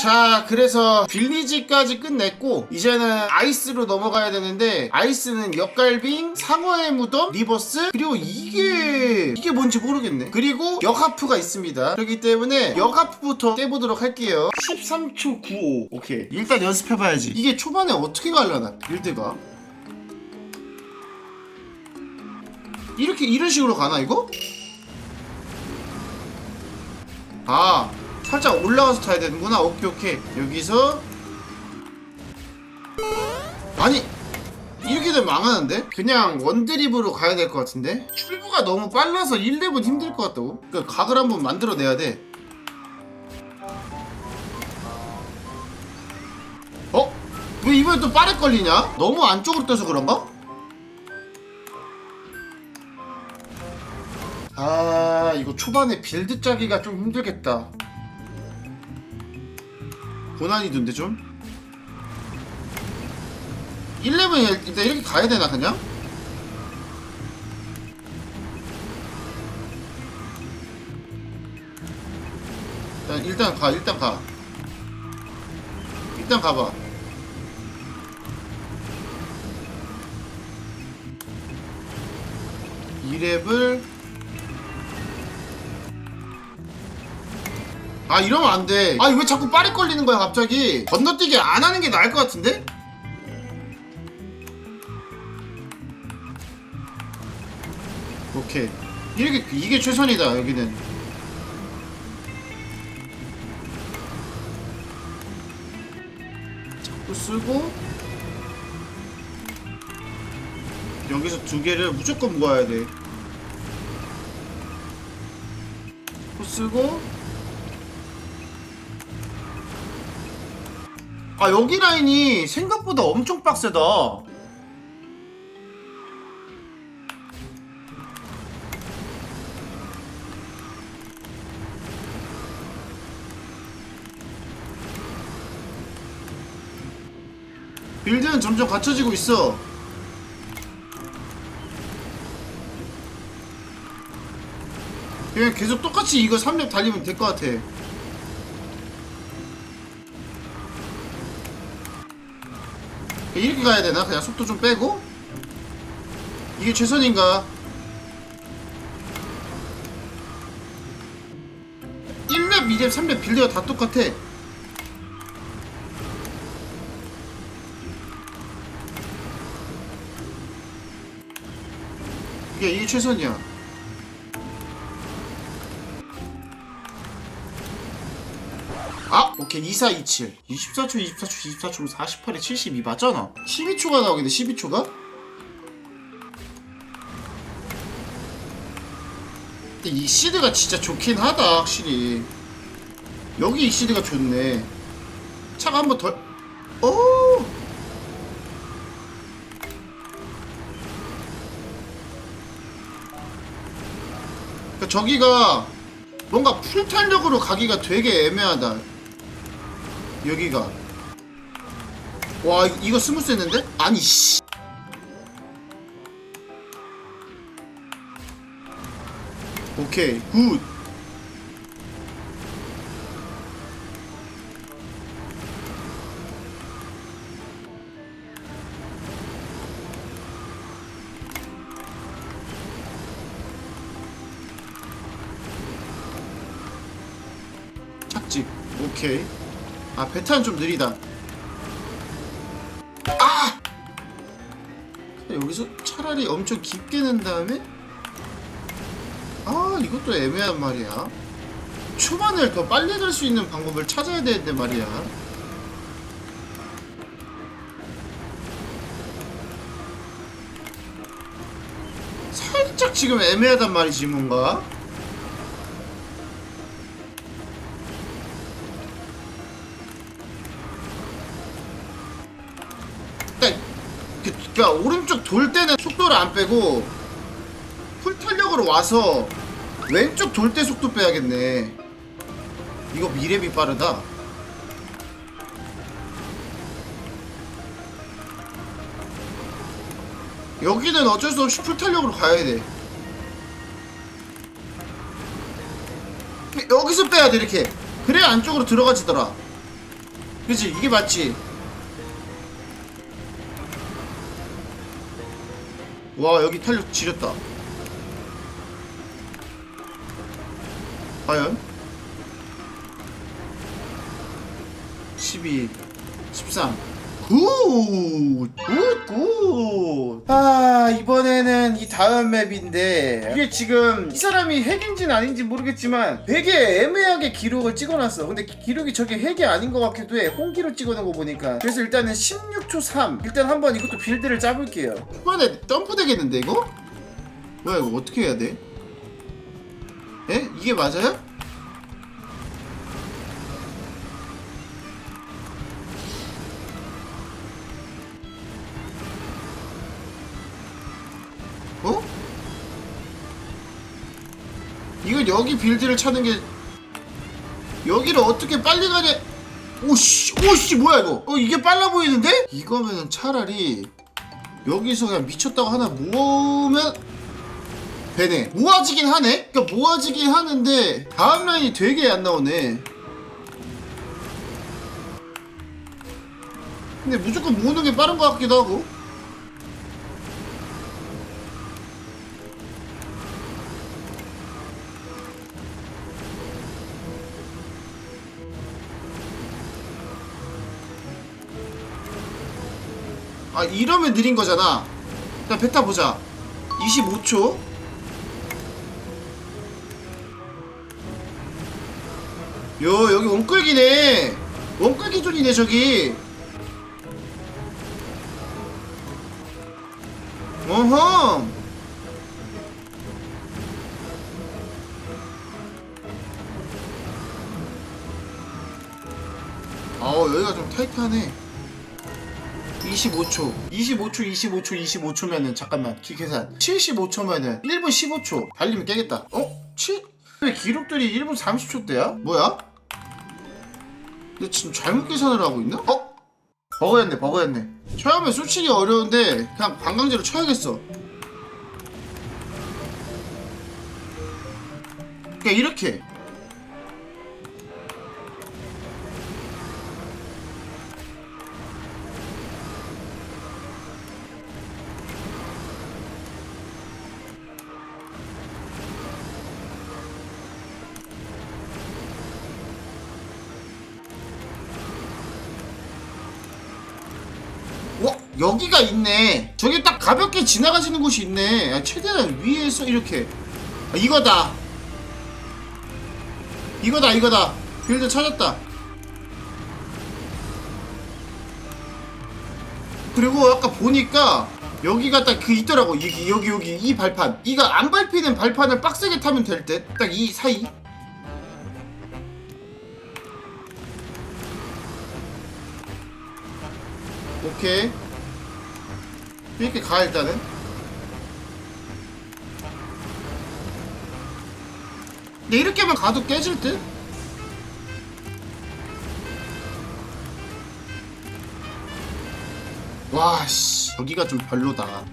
자 그래서 빌리지까지 끝냈고 이제는 아이스로 넘어가야 되는데 아이스는 역갈빙 상어의 무덤 리버스 그리고 이게 이게 뭔지 모르겠네. 그리고 역하프가 있습니다. 그렇기 때문에 역하프부터 깨보도록 할게요. 13초 95 오케이. 일단 연습해봐야지. 이게 초반에 어떻게 가려나 빌드가? 이렇게 이런 식으로 가나 이거? 아 살짝 올라가서 타야 되는구나 오케이 오케이 여기서 아니 이렇게 되면 망하는데? 그냥 원드립으로 가야 될 것 같은데? 출구가 너무 빨라서 1렙은 힘들 것 같다고 그러니까 각을 한번 만들어내야 돼 어? 왜 이번에 또 빠르게 걸리냐? 너무 안쪽으로 떠서 그런가? 아 이거 초반에 빌드 짜기가 좀 힘들겠다 고난이도인데 좀? 1렙은 일단 이렇게 가야 되나 그냥? 일단, 일단 가 일단 가. 일단 가봐. 이렙을 아 이러면 안 돼. 아니 왜 자꾸 빠리 걸리는 거야 갑자기? 건너뛰기 안 하는 게 나을 것 같은데? 오케이. 이렇게 이게 최선이다 여기는. 자꾸 쓰고. 여기서 두 개를 무조건 모아야 돼. 자꾸 쓰고 아 여기 라인이 생각보다 엄청 빡세다. 빌드는 점점 갖춰지고 있어. 그냥 계속 똑같이 이거 3렙 달리면 될 것 같아 이렇게 가야 되나? 그냥 속도 좀 빼고? 이게 최선인가? 1렙, 2렙, 3렙 빌드가 다 똑같아 이게, 이게 최선이야 아! 오케이 2427 24초 24초 24초 48에 72 맞잖아 12초가 나오겠네 12초가? 근데 이 시드가 진짜 좋긴 하다 확실히 여기 이 시드가 좋네 차가 한번 더... 오! 저기가 뭔가 풀탄력으로 가기가 되게 애매하다 여기가. 와 이- 이거 스무스 했는데? 아니 씨. 오케이 굿. 착직 오케이 아 배탄 좀 느리다. 아! 여기서 차라리 엄청 깊게 낸 다음에? 아 이것도 애매한 말이야. 초반을 더 빨리 갈 수 있는 방법을 찾아야 되는데 말이야. 살짝 지금 애매하단 말이지 뭔가 그, 그러니까 오른쪽 돌 때는 속도를 안 빼고 풀 탄력으로 와서 왼쪽 돌 때 속도 빼야겠네. 이거 미래비 빠르다. 여기는 어쩔 수 없이 풀 탄력으로 가야 돼. 여기서 빼야 돼 이렇게. 그래야 안쪽으로 들어가지더라. 그치 이게 맞지 와 여기 탄력 지렸다. 과연? 12 13 굿! 굿! 굿! 아, 이번에는 이 다음 맵인데, 이게 지금 이 사람이 핵인지는 아닌지 모르겠지만 되게 애매하게 기록을 찍어놨어. 근데 기- 기록이 저게 핵이 아닌 것 같기도 해. 홍기로 찍어놓은 거 보니까. 그래서 일단은 16초 3. 일단 한번 이것도 빌드를 짜볼게요. 초반에 점프 되겠는데, 이거? 뭐야, 이거 어떻게 해야 돼? 에? 이게 맞아요? 이건 여기 빌드를 찾는 게 여기를 어떻게 빨리 가냐? 오씨 오씨 뭐야 이거? 어 이게 빨라 보이는데? 이거면은 차라리 여기서 그냥 미쳤다고 하나 모으면 되네. 모아지긴 하네? 그러니까 모아지긴 하는데 다음 라인이 되게 안 나오네. 근데 무조건 모으는 게 빠른 것 같기도 하고 아 이러면 느린 거잖아. 일단 베타 보자. 25초. 요 여기 원끌기네. 원끌기 존이네 저기. 어허. 아우 여기가 좀 타이트하네 25초 25초 25초 25초면은 잠깐만 기 계산 75초면은 1분 15초 달리면 깨겠다 어? 7? 왜 기록들이 1분 30초 대야? 뭐야? 근데 지금 잘못 계산을 하고 있나? 어? 버그였네 버그였네 처음에 솔직히 어려운데 그냥 관광지로 쳐야겠어 그냥 이렇게 여기가 있네. 저기 딱 가볍게 지나가시는 곳이 있네. 아, 최대한 위에서 이렇게. 아, 이거다. 이거다 이거다. 빌드 찾았다. 그리고 아까 보니까 여기가 딱 그 있더라고. 여기 여기 여기 이 발판. 이거 안 밟히는 발판을 빡세게 타면 될 듯. 딱 이 사이. 오케이 이렇게 가 일단은. 근데 이렇게만 가도 깨질 듯? 와씨. 여기가 좀 별로다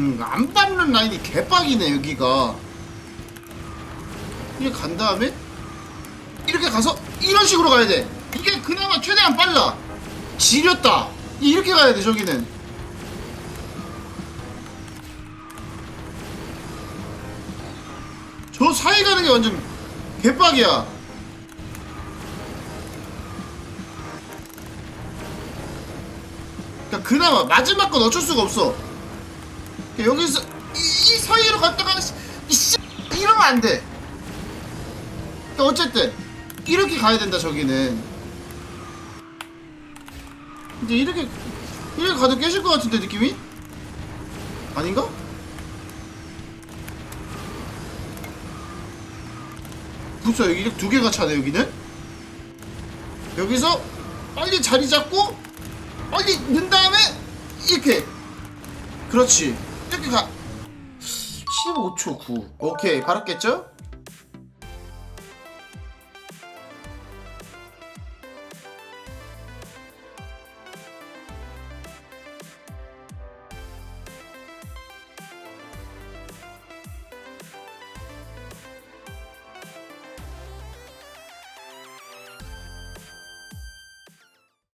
음, 안 밟는 라인이 개빡이네 여기가. 이렇게 간 다음에 이렇게 가서 이런 식으로 가야 돼. 이게 그나마 최대한 빨라. 지렸다. 이렇게 가야 돼 저기는. 저 사이 가는 게 완전 개빡이야. 그러니까 그나마 마지막 건 어쩔 수가 없어 여기서 이, 이 사이로 갔다가 이 씨, 이러면 안 돼. 어쨌든 이렇게 가야 된다 저기는. 근데 이렇게 이렇게 가도 깨질 것 같은데 느낌이? 아닌가? 벌써 여기 두 개가 차네 여기는. 여기서 빨리 자리 잡고 빨리 넣은 다음에 이렇게. 그렇지. 이렇게 가. 15초 9. 오케이, 바랐겠죠?